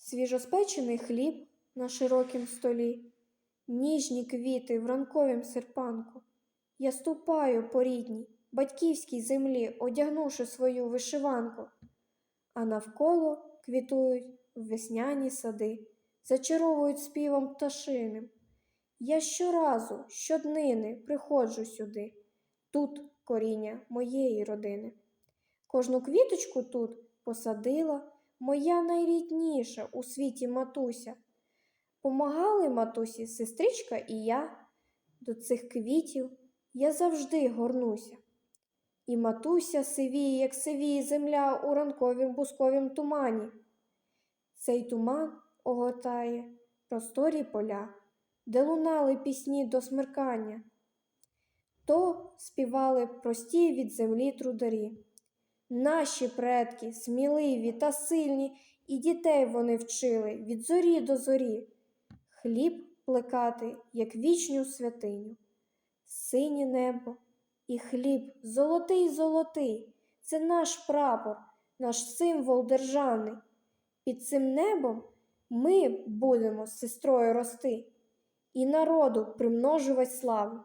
свіжоспечений хліб на широкім столі, ніжні квіти в ранковім серпанку. Я ступаю по рідній, батьківській землі, одягнувши свою вишиванку, а навколо квітують весняні сади, зачаровують співом пташиним. Я щоразу, щоднини приходжу сюди, тут коріння моєї родини. Кожну квіточку тут посадила моя найрідніша у світі матуся. Помагали матусі сестричка і я. До цих квітів я завжди горнуся. І матуся сивіє, як сивіє земля у ранковім бусковім тумані. Цей туман огортає просторі поля, де лунали пісні до смеркання. То співали прості від землі трударі. Наші предки сміливі та сильні, і дітей вони вчили від зорі до зорі, хліб плекати, як вічню святиню, синє небо і хліб золотий золотий, це наш прапор, наш символ державний. Під цим небом ми будемо з сестрою рости і народу примножувати славу.